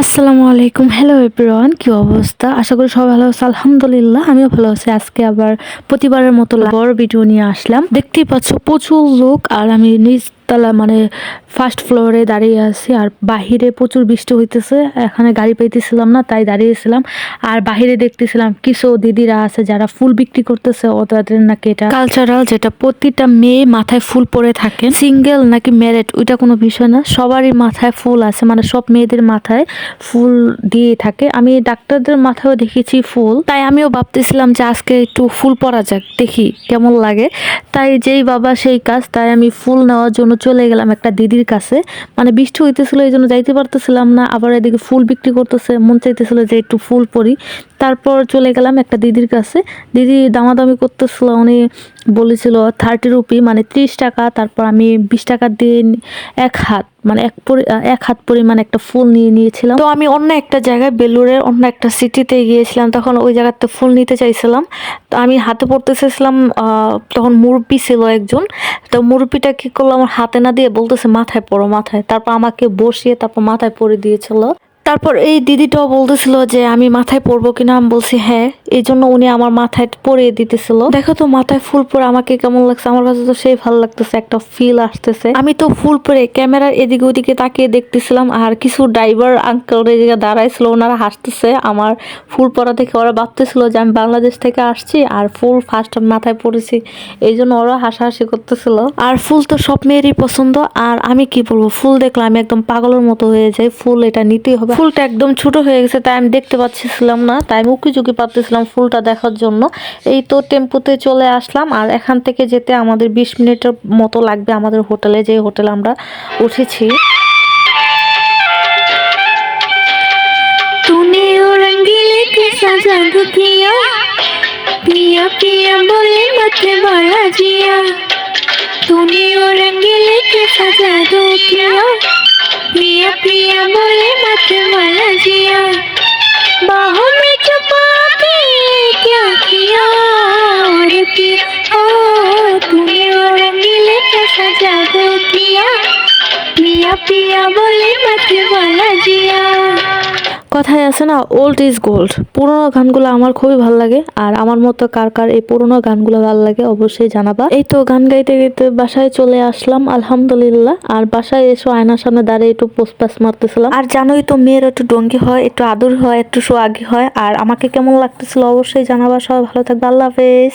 আসসালামু আলাইকুম। Hello everyone কি অবস্থা? আশা করি সবাই ভালো আছে। আলহামদুলিল্লাহ, আমিও ভালো আছি। আজকে আবার প্রতিবারের মতো বড় ভিডিও নিয়ে আসলাম। দেখতেই পাচ্ছ প্রচুর লোক, আর আমি নিচতলা মানে ফার্স্ট ফ্লোরে দাঁড়িয়ে আছি আর বাহিরে প্রচুর বৃষ্টি হইতেছে। এখানে গাড়ি পাইতেছিলাম না তাই দাঁড়িয়েছিলাম। আর বাহিরে দেখতেছিলাম কিছু দিদিরা আছে যারা ফুল বিক্রি করতেছে ওদের নাকি এটা কালচারাল যেটা প্রতিটা মেয়ে মাথায় ফুল পরে থাকে। সিঙ্গেল নাকি ম্যারেড ওইটা কোনো বিষয় না। সবারই মাথায় ফুল আছে মানে সব মেয়েদের মাথায় ফুল দিয়ে থাকে। আমি ডাক্তারদের মাথায়ও দেখেছি ফুল। তাই আমিও ভাবতেছিলাম যে আজকে একটু ফুল পরা যাক দেখি কেমন লাগে। তাই যেই বাবা সেই কাজ তাই আমি ফুল নেওয়ার জন্য চলে গেলাম একটা দিদির কাছে। মানে বৃষ্টি হইতেছিল, এই জন্য যাইতে পারতেছিলাম না। আবার এদিকে ফুল বিক্রি করতেছে, মন চাইতেছিল যে একটু ফুল পরি। তারপর চলে গেলাম একটা দিদির কাছে। দিদি দামাদামি করতেছিল, উনি বলেছিল থার্টি রুপি মানে ত্রিশ টাকা, তারপর আমি বিশ টাকা দিয়ে এক হাত মানে এক এক হাত পরিমাণ একটা ফুল নিয়ে নিয়েছিলাম। তো আমি অন্য একটা জায়গায় বেলুরের অন্য একটা সিটিতে গিয়েছিলাম, তখন ওই জায়গাতে ফুল নিতে চাইছিলাম। তো আমি হাতে পড়তে চেয়েছিলাম তখন মুরব্বি ছিল একজন। তো মুরব্বিটা কি করল, আমার হাতে না দিয়ে বলতেছে, মাথায় পড়ো, মাথায়। তারপর আমাকে বসিয়ে তারপর মাথায় পরে দিয়েছিল। তারপর এই দিদিটাও বলতেছিল যে আমি মাথায় পরবো কিনা? আমি বলছি হ্যাঁ। এই জন্য উনি আমার মাথায় পরিয়ে দিতেছিল। দেখো তো মাথায় ফুল পরে আমাকে কেমন লাগছে? আমার কাছে তো সেই ভালো লাগতেছে, একটা ফিল আসতেছে। আমি তো ফুল পরে ক্যামেরার এদিকে ওদিকে তাকিয়ে দেখতেছিলাম আর কিছু ড্রাইভার আঙ্কেল এদিকে দাঁড়াইছিল, ওনারা হাসতেছে। আমার ফুল পরা দেখে ওরা ভাবতেছিল যে আমি বাংলাদেশ থেকে আসছি আর ফুল ফার্স্ট মাথায় পরেছি এই জন্য ওরা হাসাহাসি করতেছিল। আর ফুল তো সব মেয়েরই পছন্দ। আর আমি কি বলব? ফুল দেখলে আমি একদম পাগলের মতো হয়ে যাই। ফুল এটা নিতেই হবে। ফুলটা একদম ছোট হয়ে গেছে, তাই আমি দেখতে পাচ্ছিলাম না। তাই আমি উকিঝুঁকি পাচ্ছিলাম ফুলটা দেখার জন্য। এই তো টেম্পুতে চলে আসলাম, আর এখান থেকে যেতে আমাদের ২০ মিনিটের মতো লাগবে আমাদের হোটেলে, যে হোটেল আমরা উঠেছি। পিয়া পিয়া বলে মাঠে বাড়া জিয়া। बाहों में छुपा क्या किया? और मिले कैसा किया मिया पिया बोले কথায় আছে না ওল্ড ইজ গোল্ড পুরোনো গানগুলো আমার খুবই ভালো লাগে, আর আমার মতো কার কার এই পুরোনো গানগুলো ভালো লাগে অবশ্যই জানাবা। এই তো গান গাইতে গাইতে বাসায় চলে আসলাম, আলহামদুলিল্লাহ। আর বাসায় এসো, আয়নার সামনে দাঁড়িয়ে একটু পোস্ট মারতেছিলাম। আর জানোই তো মেয়ের একটু ডঙ্গি হয়, একটু আদর হয়, একটু সোয়াগি হয়, আর আমাকে কেমন লাগতেছিল অবশ্যই জানাবা, সবাই ভালো থাকবে, আল্লাহ হাফেজ।